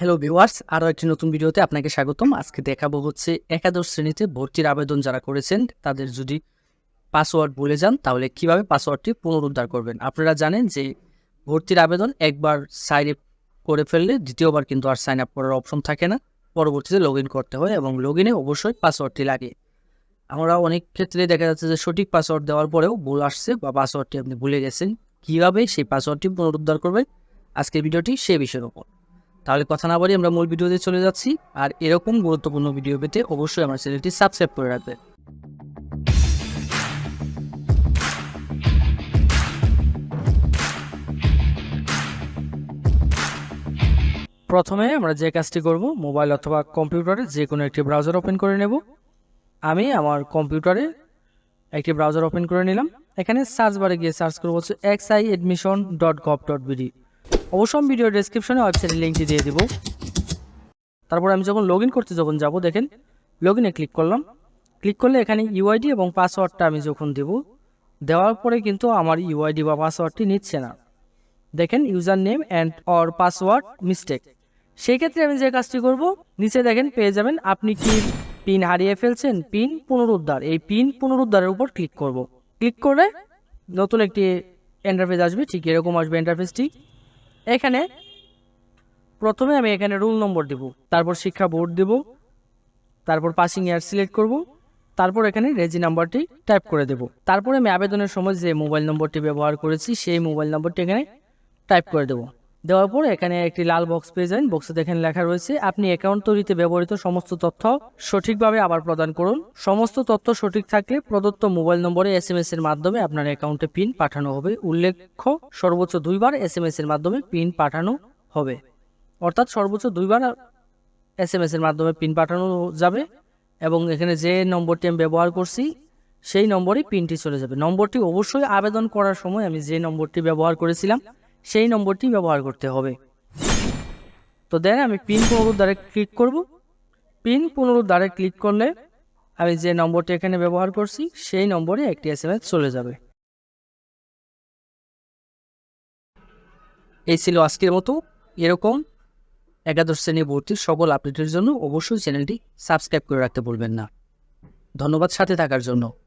Hello viewers আরও একটি নতুন ভিডিওতে আপনাকে স্বাগতম। আজকে দেখাবো হচ্ছে একাদশ শ্রেণীতে ভর্তির আবেদন যারা করেছেন, তাদের যদি পাসওয়ার্ড ভুলে যান, তাহলে কীভাবে পাসওয়ার্ডটি পুনরুদ্ধার করবেন? আপনারা জানেন যে ভর্তির আবেদন একবার সাইন আপ করে ফেললে দ্বিতীয়বার কিন্তু আর সাইন আপ করার অপশন থাকে না। পরবর্তীতে লগ করতে হয় এবং লগ ইনে অবশ্যই পাসওয়ার্ডটি লাগে। আমরা অনেক ক্ষেত্রে দেখা যাচ্ছে যে সঠিক পাসওয়ার্ড দেওয়ার পরেও ভুল আসছে বা পাসওয়ার্ডটি আপনি ভুলে গেছেন। কীভাবে সেই পাসওয়ার্ডটি পুনরুদ্ধার করবেন? আজকের ভিডিওটি সে বিষয়ের উপর। তাহলে কথা না বলি আমরা মূল ভিডিওতে চলে যাচ্ছি। আর এরকম গুরুত্বপূর্ণ ভিডিও পেতে অবশ্যই আমার চ্যানেলটি সাবস্ক্রাইব করে রাখবেন। প্রথমে আমরা যে কাজটি করব, মোবাইল অথবা কম্পিউটারে যে কোনো একটি ব্রাউজার ওপেন করে নেব। আমি আমার কম্পিউটারে একটি ব্রাউজার ওপেন করে নিলাম। এখানে সার্চ বারে গিয়ে সার্চ করব হচ্ছে X I admission dot gov dot BD অবশ্যই ভিডিও ডেসক্রিপশনে ওয়েবসাইটের লিঙ্কটি দিয়ে দিব। তারপর আমি যখন লগ করতে যখন যাব, দেখেন লগ ক্লিক করলাম। ক্লিক করলে এখানে ইউআইডি এবং পাসওয়ার্ডটা আমি যখন দেব, দেওয়ার পরে কিন্তু আমার ইউআইডি বা পাসওয়ার্ডটি নিচ্ছে না। দেখেন user name and or password mistake সেই ক্ষেত্রে আমি যে কাজটি করব, নিচে দেখেন, পেয়ে যাবেন, আপনি কি পিন হারিয়ে ফেলছেন? পিন পুনরুদ্ধার। এই পিন পুনরুদ্ধারের উপর ক্লিক করব। ক্লিক করে নতুন একটি ইন্টারফেস আসবে, ঠিক এরকম আসবে ইন্টারফেসটি এখানে প্রথমে আমি এখানে রুল নম্বর দিব, তারপর শিক্ষা বোর্ড দেব, তারপর পাসিং ইয়ার সিলেক্ট করব, তারপর এখানে রেজি নাম্বারটি টাইপ করে দেব। তারপরে আমি আবেদনের সময় যে মোবাইল নম্বরটি ব্যবহার করেছি, সেই মোবাইল নম্বরটি এখানে টাইপ করে দেব। দেওয়ার পর এখানে একটি লাল বক্স পেয়ে যাবেন বক্সে দেখেন লেখা রয়েছে, আপনি অ্যাকাউন্ট তৈরিতে ব্যবহৃত সমস্ত তথ্য সঠিকভাবে আবার প্রদান করুন। সমস্ত তথ্য সঠিক থাকলে প্রদত্ত মোবাইল নম্বরে এস এম এস এর মাধ্যমে আপনার অ্যাকাউন্টে পিন পাঠানো হবে। উল্লেখ্য, সর্বোচ্চ দুইবার এস এম এস এর মাধ্যমে পিন পাঠানো হবে। অর্থাৎ সর্বোচ্চ দুইবার এস এম এস এর মাধ্যমে পিন পাঠানো যাবে এবং এখানে যে নম্বরটি আমি ব্যবহার করছি, সেই নম্বরই পিনটি চলে যাবে। নম্বরটি অবশ্যই আবেদন করার সময় আমি যে নম্বরটি ব্যবহার করেছিলাম সেই নম্বরটি ব্যবহার করতে হবে। তো দেন আমি পিন পুনরুদ্ধারে ক্লিক করব। পিন পুনরুদ্ধারে ক্লিক করলে আমি যে নম্বরটি এখানে ব্যবহার করছি, সেই নম্বরে একটি এস চলে যাবে। এই ছিল আজকের মতো। এরকম একাদশ শ্রেণি ভর্তির সকল আপডেটের জন্য অবশ্যই চ্যানেলটি সাবস্ক্রাইব করে রাখতে বলবেন না। ধন্যবাদ সাথে থাকার জন্য।